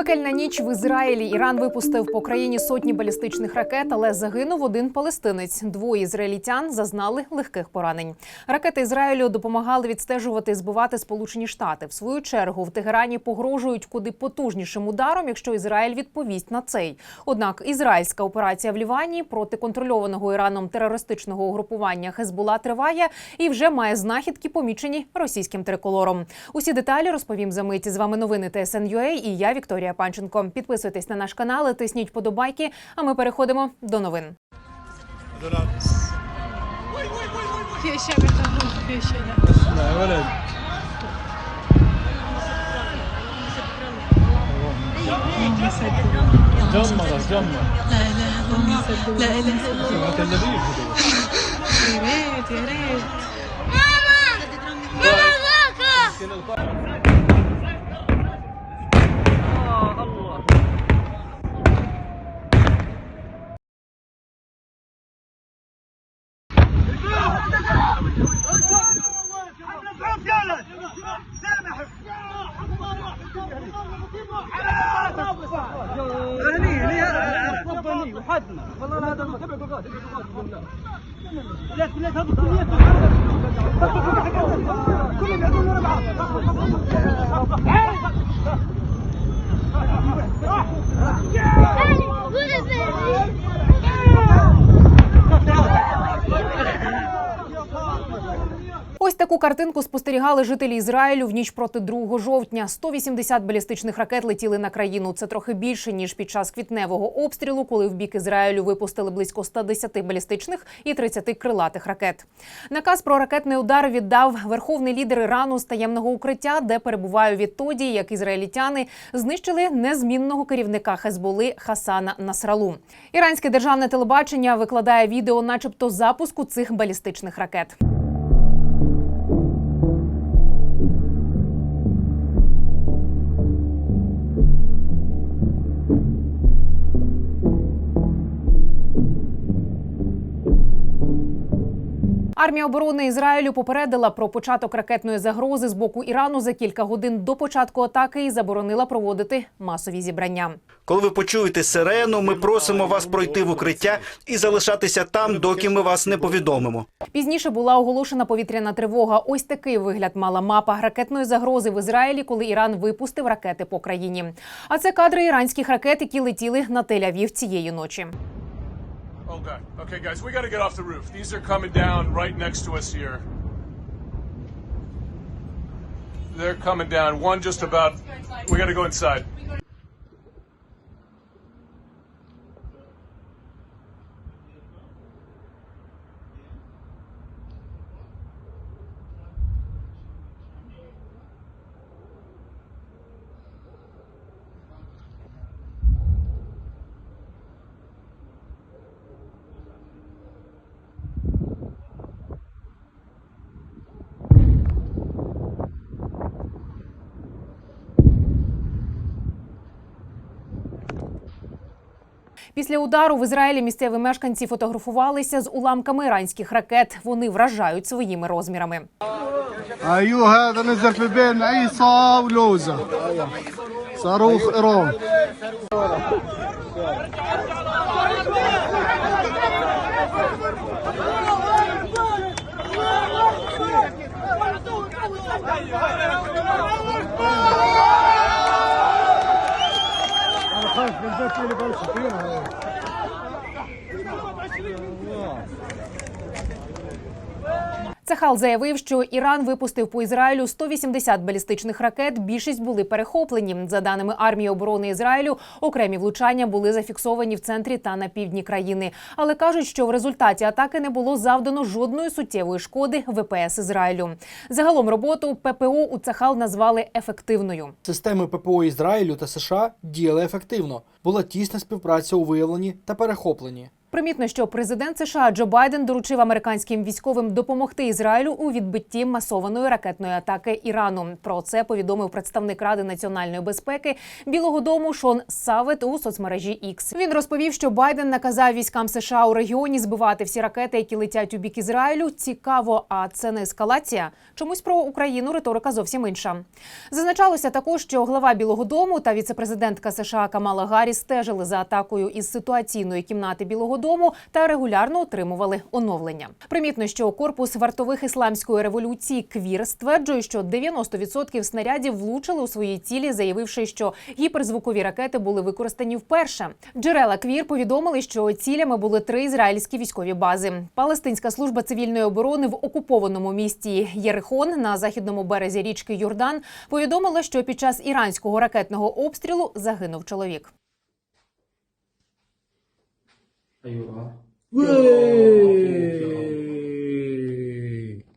Пекельна ніч в Ізраїлі. Іран випустив по країні сотні балістичних ракет, але загинув один палестинець. Двоє ізраїльтян зазнали легких поранень. Ракети Ізраїлю допомагали відстежувати і збивати Сполучені Штати. В свою чергу в Тегерані погрожують куди потужнішим ударом, якщо Ізраїль відповість на цей. Однак ізраїльська операція в Лівані проти контрольованого Іраном терористичного угрупування Хезбула триває і вже має знахідки, помічені російським триколором. Усі деталі розповім за мить. З вами новини ТСН.UA і я Вікторія Вікторія Панченко. Підписуйтесь на наш канал, тисніть подобайки. А ми переходимо до новин. Döm alla, döm Jag vet, jag هني هني وحدنا والله هذا بغاد لا لا تهبط ورا بعض таку картинку спостерігали жителі Ізраїлю в ніч проти 2 жовтня. 180 балістичних ракет летіли на країну. Це трохи більше ніж під час квітневого обстрілу, коли в бік Ізраїлю випустили близько 110 балістичних і 30 крилатих ракет. Наказ про ракетний удар віддав верховний лідер Ірану з таємного укриття, де перебуваю відтоді, як ізраїльтяни знищили незмінного керівника Хезболи Хасана Насралу. Іранське державне телебачення викладає відео, начебто, запуску цих балістичних ракет. Армія оборони Ізраїлю попередила про початок ракетної загрози з боку Ірану за кілька годин до початку атаки і заборонила проводити масові зібрання. Коли ви почуєте сирену, ми просимо вас пройти в укриття і залишатися там, доки ми вас не повідомимо. Пізніше була оголошена повітряна тривога. Ось такий вигляд мала мапа ракетної загрози в Ізраїлі, коли Іран випустив ракети по країні. А це кадри іранських ракет, які летіли на Тель-Авів цієї ночі. God. Okay, guys, we gotta get off the roof. These are coming down right next to us here. They're coming down. One just about. We gotta go inside. Після удару в Ізраїлі місцеві мешканці фотографувалися з уламками іранських ракет. Вони вражають своїми розмірами. ايوه هذا نزل في بين عيسى ولوزه صاروخ ايران 这里边儿是不的 Цехал заявив, що Іран випустив по Ізраїлю 180 балістичних ракет. Більшість були перехоплені. За даними армії оборони Ізраїлю, окремі влучання були зафіксовані в центрі та на півдні країни. Але кажуть, що в результаті атаки не було завдано жодної суттєвої шкоди ВПС Ізраїлю. Загалом роботу ППО у Цехал назвали ефективною. Системи ППО Ізраїлю та США діяли ефективно. Була тісна співпраця у виявленні та перехопленні. Примітно, що президент США Джо Байден доручив американським військовим допомогти Ізраїлю у відбитті масованої ракетної атаки Ірану. Про це повідомив представник Ради національної безпеки Білого Дому Шон Савет у соцмережі X. Він розповів, що Байден наказав військам США у регіоні збивати всі ракети, які летять у бік Ізраїлю. Цікаво, а це не ескалація. Чомусь про Україну риторика зовсім інша. Зазначалося також, що глава Білого Дому та віцепрезидентка США Камала Гарріс стежили за атакою із ситуаційної кімнати Білого Дому та регулярно отримували оновлення. Примітно, що корпус вартових ісламської революції Квір стверджує, що 90% снарядів влучили у свої цілі, заявивши, що гіперзвукові ракети були використані вперше. Джерела Квір повідомили, що цілями були три ізраїльські військові бази. Палестинська служба цивільної оборони в окупованому місті Єрихон на західному березі річки Йордан повідомила, що під час іранського ракетного обстрілу загинув чоловік.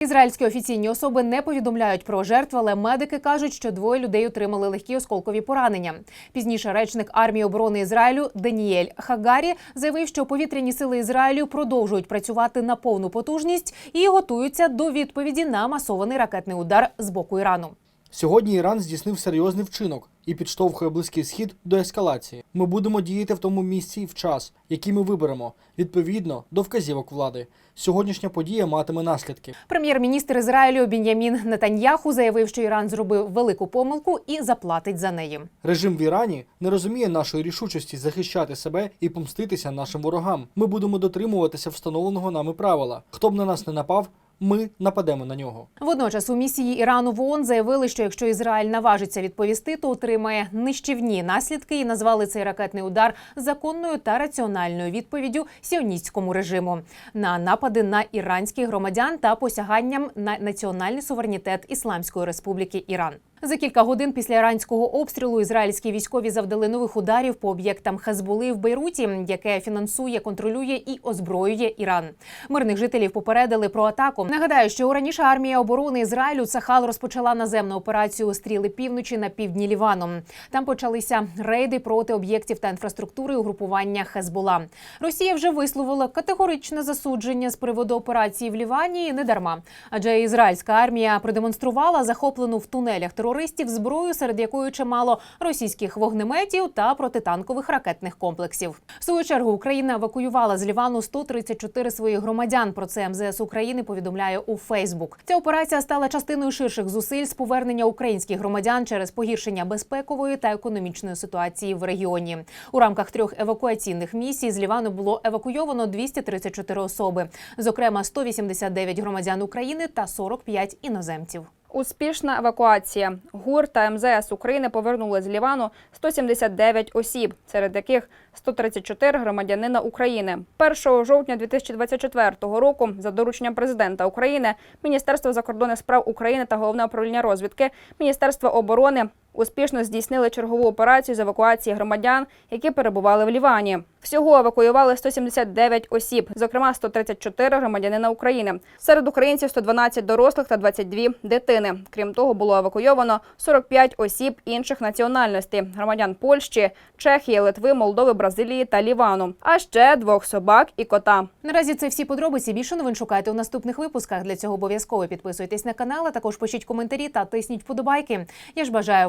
Ізраїльські офіційні особи не повідомляють про жертв, але медики кажуть, що двоє людей отримали легкі осколкові поранення. Пізніше речник армії оборони Ізраїлю Даніель Хагарі заявив, що повітряні сили Ізраїлю продовжують працювати на повну потужність і готуються до відповіді на масований ракетний удар з боку Ірану. Сьогодні Іран здійснив серйозний вчинок і підштовхує близький схід до ескалації. Ми будемо діяти в тому місці і в час, який ми виберемо, відповідно до вказівок влади. Сьогоднішня подія матиме наслідки. Прем'єр-міністр Ізраїлю Бін'ямін Нетаньяху заявив, що Іран зробив велику помилку і заплатить за неї. Режим в Ірані не розуміє нашої рішучості захищати себе і помститися нашим ворогам. Ми будемо дотримуватися встановленого нами правила. Хто б на нас не напав, ми нападемо на нього. Водночас у місії Ірану в ООН заявили, що якщо Ізраїль наважиться відповісти, то отримає нищівні наслідки і назвали цей ракетний удар законною та раціональною відповіддю сіоністському режиму на напади на іранських громадян та посяганням на національний суверенітет Ісламської Республіки Іран. За кілька годин після іранського обстрілу ізраїльські військові завдали нових ударів по об'єктам Хезболи в Бейруті, яке фінансує, контролює і озброює Іран. Мирних жителів попередили про атаку. Нагадаю, що раніше армія оборони Ізраїлю Цахал розпочала наземну операцію стріли півночі на півдні Лівану. Там почалися рейди проти об'єктів та інфраструктури угрупування Хезбола. Росія вже висловила категоричне засудження з приводу операції в Лівані і не дарма. Адже ізраїльська армія продемонструвала захоплену в тунелях терористів зброю, серед якої чимало російських вогнеметів та протитанкових ракетних комплексів. В свою чергу Україна евакуювала з Лівану 134 своїх громадян. Про це МЗС України повідомляє у Фейсбук. Ця операція стала частиною ширших зусиль з повернення українських громадян через погіршення безпекової та економічної ситуації в регіоні. У рамках трьох евакуаційних місій з Лівану було евакуйовано 234 особи, зокрема 189 громадян України та 45 іноземців. Успішна евакуація. ГУР та МЗС України повернули з Лівану 179 осіб, серед яких 134 громадянина України. 1 жовтня 2024 року за дорученням президента України, Міністерство закордонних справ України та головне управління розвідки, Міністерство оборони успішно здійснили чергову операцію з евакуації громадян, які перебували в Лівані. Всього евакуювали 179 осіб, зокрема 134 громадянина України. Серед українців 112 дорослих та 22 дитини. Крім того, було евакуйовано 45 осіб інших національностей громадян Польщі, Чехії, Литви, Молдови, Бразилії та Лівану. А ще двох собак і кота. Наразі це всі подробиці. Більше новин шукайте у наступних випусках. Для цього обов'язково підписуйтесь на канал, а також пишіть коментарі та тисніть вподобайки. Я ж бажаю